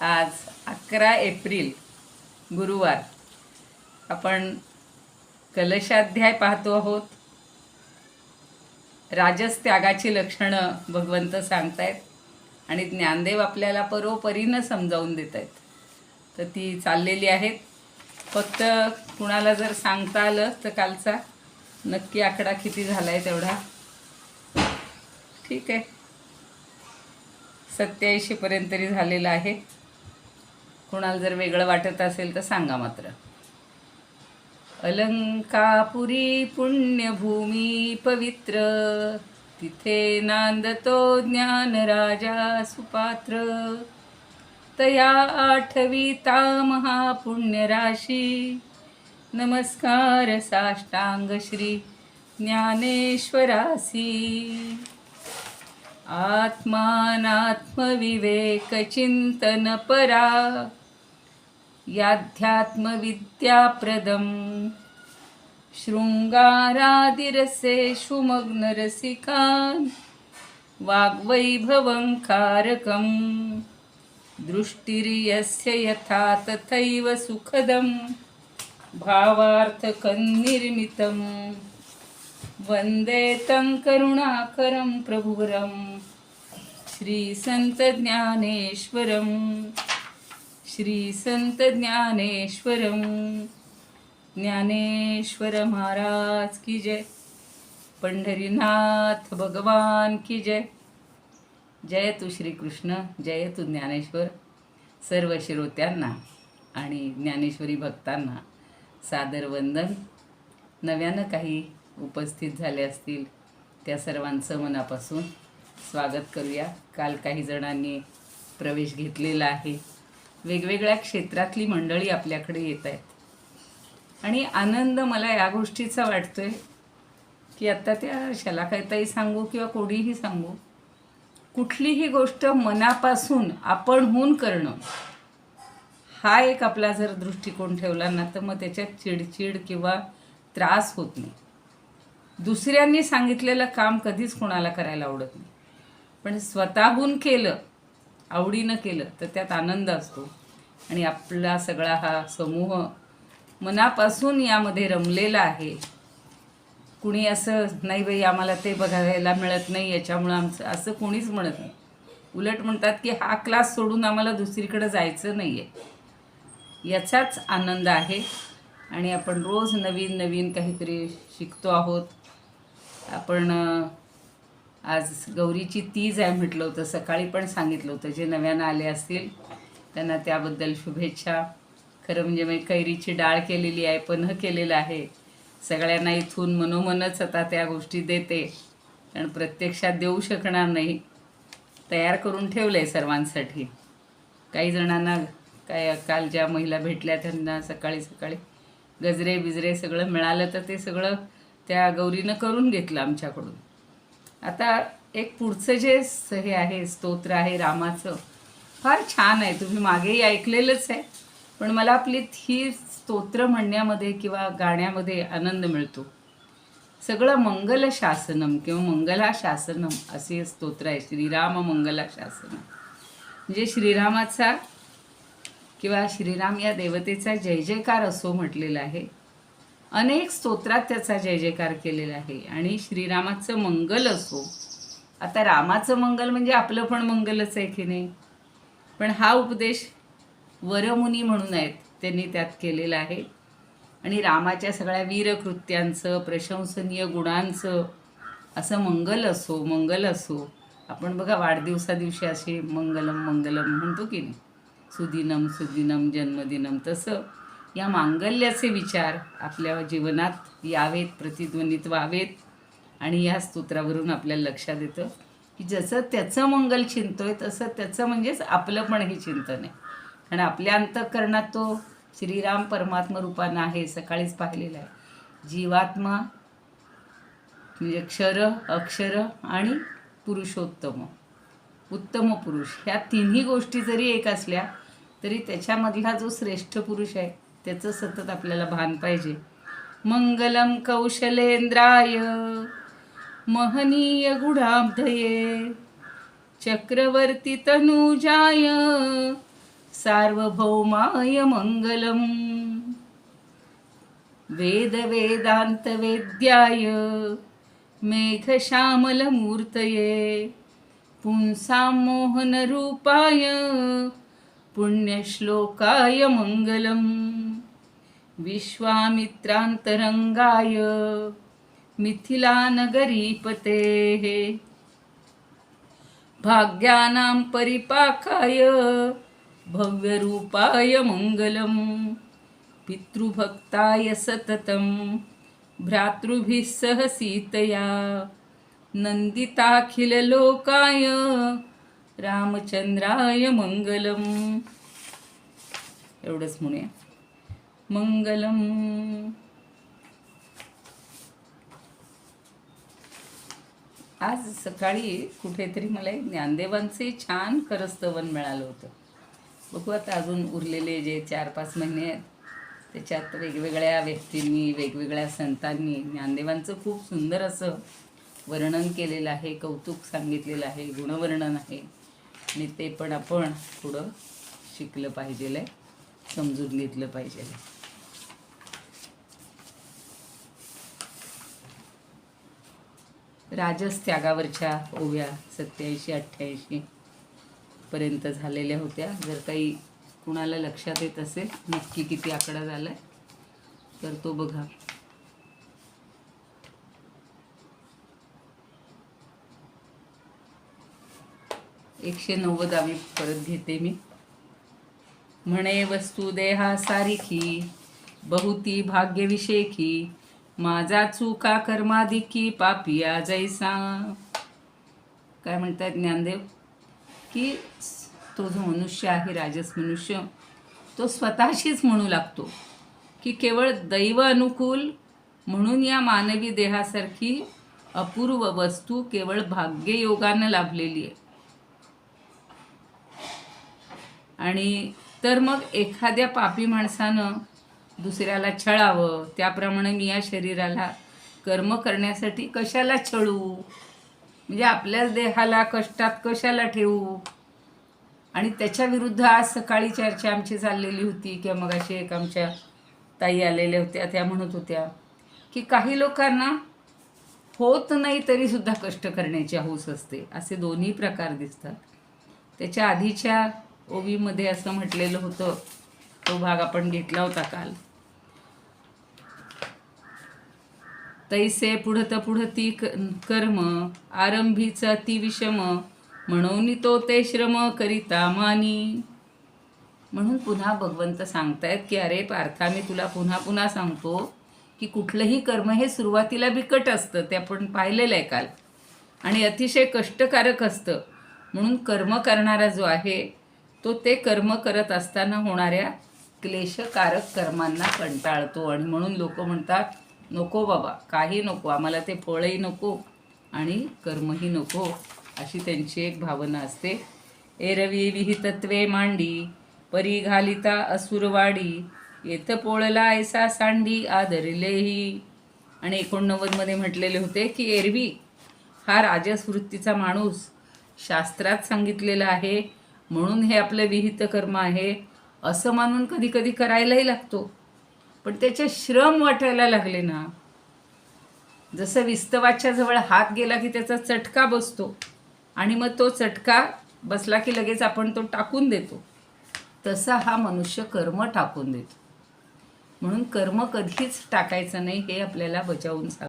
आज अकरा एप्रिल गुरुवार. आपण कलशाध्याय पाहतो आहोत. राजस त्यागाची लक्षणं भगवंत सांगतायत आणि ज्ञानदेव आपल्याला परोपरीनं समजावून देत आहेत तर ती चाललेली आहेत. फक्त कुणाला जर सांगता आलं तर कालचा. नक्की आकडा किती झाला आहे तेवढा. ठीक आहे. सत्याऐंशीपर्यंत तरी झालेला आहे. कुणाला जर वेगळं वाटत असेल तर सांगा मात्र. अलंकापुरी पुण्यभूमी पवित्र तिथे नांदतो ज्ञान राजा सुपात्र. तया आठविता महापुण्यराशी नमस्कार साष्टांग श्री ज्ञानेश्वरासी. आत्मानात्मविवेकचिंतनपरा याध्यात्मविद्याप्रदं शृङ्गारादिरसेषु मग्नरसिकान् वाग्वैभवं कारकं दृष्टिर्यस्य यथा तथैव सुखदं भावार्थकन्निर्मितं वन्दे तं करुणाकरं प्रभुवरं श्रीसन्तज्ञानेश्वरम्। श्रीसन्तज्ञानेश्वरं ज्ञानेश्वर महाराज की जय. पंढरीनाथ भगवान की जय. जय तू श्रीकृष्ण जय तू ज्ञानेश्वर. सर्व श्रोत्यांना आणि ज्ञानेश्वरी भक्तांना सादर वंदन. नव्यानं काही उपस्थित झाले असतील त्या सर्वांचं मनापासून स्वागत करूया. काल काही जणांनी प्रवेश घेतलेला आहे. वेगवेगळ्या क्षेत्रातली मंडळी आपल्याकडे येत आहेत. आणि आनंद मला या गोष्टीचा वाटतो आहे की आत्ता त्या शलाकाताई सांगू किंवा कोणीही सांगू. कुठलीही गोष्ट मनापासून आपणहून करणं हा एक आपला जर दृष्टिकोन ठेवला ना तर मग त्याच्यात चिडचिड किंवा त्रास होत नाही. दुसऱ्यांनी सांगितलेलं काम कधीच कोणाला करायला आवडत नाही. पण स्वतःहून केलं आवडीनं केलं तर त्यात आनंद असतो. आणि आपला सगळा हा समूह मनापासून यामध्ये रमलेला आहे. कुणी असं नाही बाई आम्हाला ते बघायला मिळत नाही याच्यामुळं आमचं असं कोणीच म्हणत नाही. उलट म्हणतात की हा क्लास सोडून आम्हाला दुसरीकडे जायचं नाही आहे याचाच आनंद आहे. आणि आपण रोज नवीन नवीन काहीतरी शिकतो आहोत. आपण आज गौरीची तीज आहे म्हटलं होतं सकाळी पण सांगितलं होतं जे नव्यानं आले असतील त्यांना त्याबद्दल शुभेच्छा. खरं म्हणजे मी कैरीची डाळ केलेली आहे पन्ह केलेलं आहे. सगळ्यांना इथून मनोमनच आता त्या गोष्टी देते. कारण प्रत्यक्षात देऊ शकणार नाही. तयार करून ठेवलं आहे सर्वांसाठी. काही जणांना काय काल ज्या महिला भेटल्या त्यांना सकाळी सकाळी गजरे बिजरे सगळं मिळालं तर ते सगळं त्या गौरीनं करून घेतलं आमच्याकडून. आता एक पुढचं जे हे आहे स्तोत्र आहे रामाचं फार छान आहे. तुम्ही मागेही ऐकलेलंच आहे. पण मला आपली ही स्तोत्र म्हणण्यामध्ये किंवा गाण्यामध्ये आनंद मिळतो. सगळं मंगल शासनम किंवा मंगला शासनम असे स्तोत्र आहे. श्रीराम मंगला शासनम म्हणजे श्रीरामाचा किंवा श्रीराम या देवतेचा जय जयकार असो म्हटलेला आहे. अनेक स्तोत्रात त्याचा जय जयकार केलेला आहे. आणि श्रीरामाचं मंगल असो आता रामाचं मंगल म्हणजे आपलं पण मंगलच आहे की नाही? पण हा उपदेश वरमुनी म्हणून आहेत त्यांनी त्यात केलेला आहे. आणि रामाच्या सगळ्या वीरकृत्यांचं प्रशंसनीय गुणांचं असं मंगल असो मंगल असो आपण बघा वाढदिवसादिवशी असे मंगलम मंगलम म्हणतो की नाही? सुदिनम सुदिनम जन्मदिनम तसं. या मांगल्याचे विचार आपल्या जीवनात यावेत प्रतिध्वनित व्हावेत. आणि या स्तोत्रावरून आपल्याला लक्षात येतं की जसं त्याचं मंगल चिंतोय तसं त्याचं म्हणजेच आपलं पण हे चिंतन आहे. कारण आपल्या अंतःकरणात तो श्रीराम परमात्मा रूपानं आहे सकाळीच पाहिलेला आहे. जीवात्मा म्हणजे क्षर अक्षर आणि पुरुषोत्तम उत्तम पुरुष ह्या तिन्ही गोष्टी जरी एक असल्या तरी त्याच्यामधला जो श्रेष्ठ पुरुष आहे त्याचं सतत आपल्याला भान पाहिजे. मंगलम कौशलेंद्राय महनीय गुणाब्धये चक्रवर्ती तनुजाय सार्वभौमाय मंगलम. वेद वेदांत वेद्याय मेघश्यामलमूर्तये पुंसा मोहनरूपाय पुण्यश्लोकाय मंगलम. विश्वामित्रान्तरङ्गाय मिथिलानगरीपतेः भाग्यानां परिपाकाय भव्यरूपाय मङ्गलं पितृभक्ताय सततं भ्रातृभिः सह सीतया नन्दिताखिललोकाय रामचंद्राय मंगलम एवढंच म्हणूया. मंगलम। आज सकाळी कुठेतरी मला एक ज्ञानदेवांचे छान करस्तवन मिळालं होतं. बघू आता अजून उरलेले जे चार पाच महिने आहेत त्याच्यात वेगवेगळ्या व्यक्तींनी वेगवेगळ्या संतांनी ज्ञानदेवांचं खूप सुंदर असं वर्णन केलेलं आहे कौतुक सांगितलेलं आहे गुणवर्णन आहे. आणि ते पण आपण थोडं शिकलं पाहिजे आहे समजून घेतलं पाहिजे राजस त्यागावरच्या ओव्या सत्याऐंशी अठ्ठ्याऐंशी पर्यंत झालेल्या होत्या. जर काही कुणाला लक्षात येत असेल नक्की किती आकडा झालाय तर तो बघा. एकशे नव्वद आम्ही परत घेते मी. म्हणे वस्तू देहा सारिखी बहुती भाग्यविषयखी माझा चुका कर्माधिकी पापिया जैसा काय म्हणतात ज्ञानदेव? की तो जो मनुष्य आहे राजस मनुष्य तो स्वतःशीच म्हणू लागतो की केवळ दैव अनुकूल म्हणून या मानवी देहासारखी अपूर्व वस्तू केवळ भाग्ययोगानं लाभलेली आहे. आणि तर मग एखाद्या पापी माणसानं दुसऱ्याला छळावं. त्याप्रमाणे मी या शरीराला कर्म करण्यासाठी कशाला छळू? म्हणजे आपल्याच देहाला कष्टात कशाला ठेवू? आणि त्याच्या विरुद्ध आज सकाळी चर्चा आमची चाललेली होती किंवा मग अशी एक आमच्या ताई आलेल्या होत्या त्या म्हणत होत्या की काही लोकांना होत नाही तरी सुद्धा कष्ट करण्याची हौस असते. असे दोन्ही प्रकार दिसतात. त्याच्या आधीच्या ओवीमध्ये असं म्हटलेलं होतं तो भाग आपण घेतला होता काल. तैसे पुढत पुढती ती कर्म आरंभीच अति विषम म्हणून तो ते श्रम करिता मानी. म्हणून पुन्हा भगवंत सांगतायत की अरे पार्था मी तुला पुन्हा पुन्हा सांगतो की कुठलंही कर्म हे सुरुवातीला बिकट असतं ते आपण पाहिलेलं आहे काल. आणि अतिशय कष्टकारक असतं. म्हणून कर्म करणारा जो आहे तो ते कर्म करत असताना होणाऱ्या क्लेशकारक कर्मांना कंटाळतो. आणि म्हणून लोक म्हणतात नको बाबा काही नको आम्हाला ते फळही नको आणि कर्मही नको अशी त्यांची एक भावना असते. एरवी विहितत्वे मांडी परी घालिता असुरवाडी येथ पोळला ऐसा सांडी आदरलेही. आणि एकोणनव्वदमध्ये म्हटलेले होते की एरवी हा राजस वृत्तीचा माणूस शास्त्रात सांगितलेला आहे म्हणून हे आपलं विहित कर्म आहे असं मानून कधी कधी करायलाही लागतो. पण त्याचे श्रम वाटायला लागले ना. जसं विस्तवाच्या जवळ हात गेला की त्याचा चटका बसतो आणि मग तो चटका बसला की लगेच आपण तो टाकून देतो. तसा हा मनुष्य कर्म टाकून देतो. म्हणून कर्म कधीच टाकायचं नाही हे आपल्याला बजावून सांग